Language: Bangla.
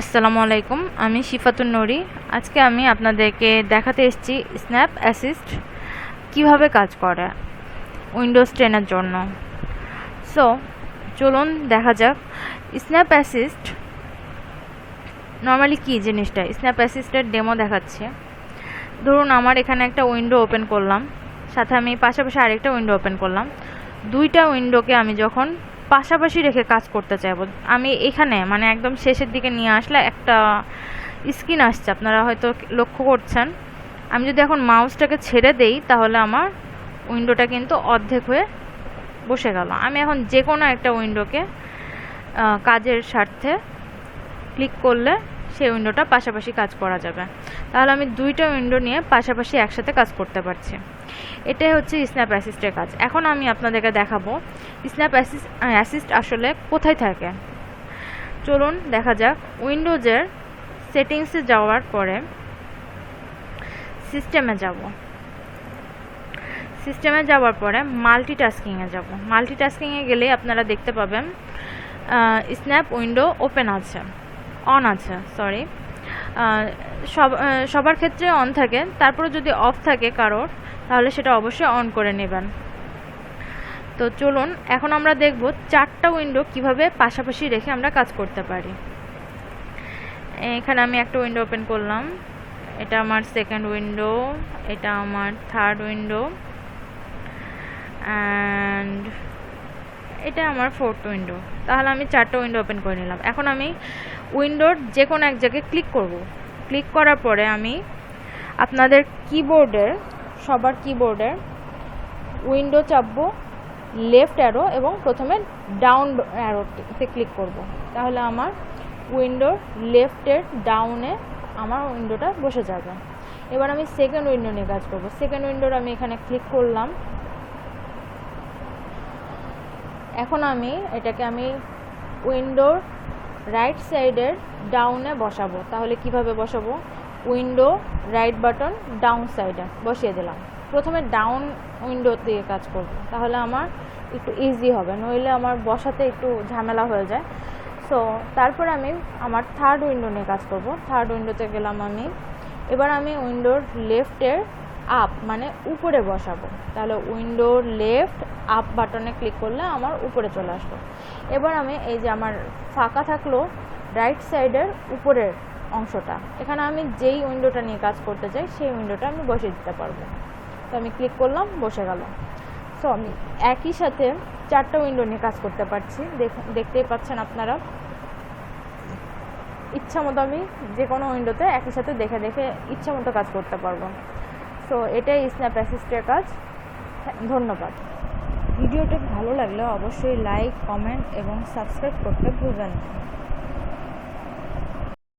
আসসালামু আলাইকুম, আমি শিফাতুন নরি। আজকে আমি আপনাদেরকে দেখাতে এসেছি স্ন্যাপ অ্যাসিস্ট কীভাবে কাজ করে উইন্ডোজ টেনের জন্য। সো, চলুন দেখা যাক। স্ন্যাপ অ্যাসিস্ট নর্মালি কী জিনিসটা? স্ন্যাপ অ্যাসিস্টের ডেমো দেখাচ্ছে। ধরুন আমার এখানে একটা উইন্ডো ওপেন করলাম, সাথে আমি পাশাপাশি আরেকটা উইন্ডো ওপেন করলাম। দুইটা উইন্ডোকে আমি যখন পাশাপাশি রেখে কাজ করতে চাইব। আমি এখানে মানে একদম শেষের দিকে নিয়ে আসলে একটা স্ক্রিন আসছে, আপনারা হয়তো লক্ষ্য করছেন। আমি যদি এখন মাউসটাকে ছেড়ে দেই, তাহলে আমার উইন্ডোটা কিন্তু অর্ধেক হয়ে বসে গেল। আমি এখন যে কোনো একটা উইন্ডোকে কাজের স্বার্থে ক্লিক করলে সেই উইন্ডোটা পাশাপাশি কাজ করা যাবে। তাহলে আমি দুইটা উইন্ডো নিয়ে পাশাপাশি একসাথে কাজ করতে পারছি। এটাই হচ্ছে স্ন্যাপ অ্যাসিস্টের কাজ। এখন আমি আপনাদেরকে দেখাবো স্ন্যাপ অ্যাসিস্ট অ্যাসিস্ট আসলে কোথায় থাকে? চলুন দেখা যাক। উইন্ডোজের সেটিংসে যাওয়ার পরে সিস্টেমে যাব। সিস্টেমে যাওয়ার পরে মাল্টিটাস্কিংয়ে যাব। মাল্টিটাস্কিংয়ে গেলে আপনারা দেখতে পাবেন স্ন্যাপ উইন্ডো ওপেন আছে। অন আছে, সরি। সব সবার ক্ষেত্রে অন থাকে। তারপরে যদি অফ থাকে কারোর, তাহলে সেটা অবশ্যই অন করে নেবেন। তো চলুন, এখন আমরা দেখব চারটা উইন্ডো কীভাবে পাশাপাশি রেখে আমরা কাজ করতে পারি। এখানে আমি একটা উইন্ডো ওপেন করলাম। এটা আমার সেকেন্ড উইন্ডো এটা আমার থার্ড উইন্ডো অ্যান্ড এটা আমার ফোর্থ উইন্ডো তাহলে আমি চারটা উইন্ডো ওপেন করে নিলাম। এখন আমি উইন্ডোর যে কোনো এক জায়গায় ক্লিক করব। ক্লিক করার পরে আমি আপনাদের কিবোর্ডের সবার কিবোর্ডের উইন্ডো চাপবো। লেফট অ্যারো এবং প্রথমে ডাউন অ্যারোতে ক্লিক করব। তাহলে আমার উইন্ডোর লেফটের ডাউনে আমার উইন্ডোটা বসে যাবে। এবার আমি সেকেন্ড উইন্ডো নিয়ে কাজ করব। সেকেন্ড উইন্ডোর আমি এখানে ক্লিক করলাম। এখন আমি এটাকে আমি উইন্ডোর রাইট সাইডের ডাউনে বসাবো। তাহলে কীভাবে বসাবো? উইন্ডো রাইট বাটন ডাউন সাইডে বসিয়ে দিলাম। প্রথমে ডাউন উইন্ডো দিয়ে কাজ করব। তাহলে আমার একটু ইজি হবে, নইলে আমার বসাতে একটু ঝামেলা হয়ে যায়। সো তারপর আমি আমার থার্ড উইন্ডো নিয়ে কাজ করব। থার্ড উইন্ডোতে গেলাম আমি। এবার আমি উইন্ডোর লেফটের আপ মানে উপরে বসাবো। তাহলে উইন্ডোর লেফট আপ বাটনে ক্লিক করলে আমার উপরে চলে আসলো এবার আমি এই যে আমার ফাঁকা থাকল রাইট সাইডের উপরের অংশটা, এখানে আমি যেই উইন্ডোটা নিয়ে কাজ করতে চাই, সেই উইন্ডোটা আমি বসিয়ে দিতে পারব। তো আমি ক্লিক করলাম, বসে গেল। সো আমি একই সাথে চারটা উইন্ডো নিয়ে কাজ করতে পারছি। দেখতেই পাচ্ছেন আপনারা। ইচ্ছা মতো আমি যে কোনো উইন্ডোতে একই সাথে দেখে দেখে ইচ্ছা মতো কাজ করতে পারব। সো এটাই স্ন্যাপ অ্যাসিস্টের কাজ। ধন্যবাদ। ভিডিওটা ভালো লাগলে অবশ্যই লাইক কমেন্ট এবং সাবস্ক্রাইব করতে ভুলবেন না।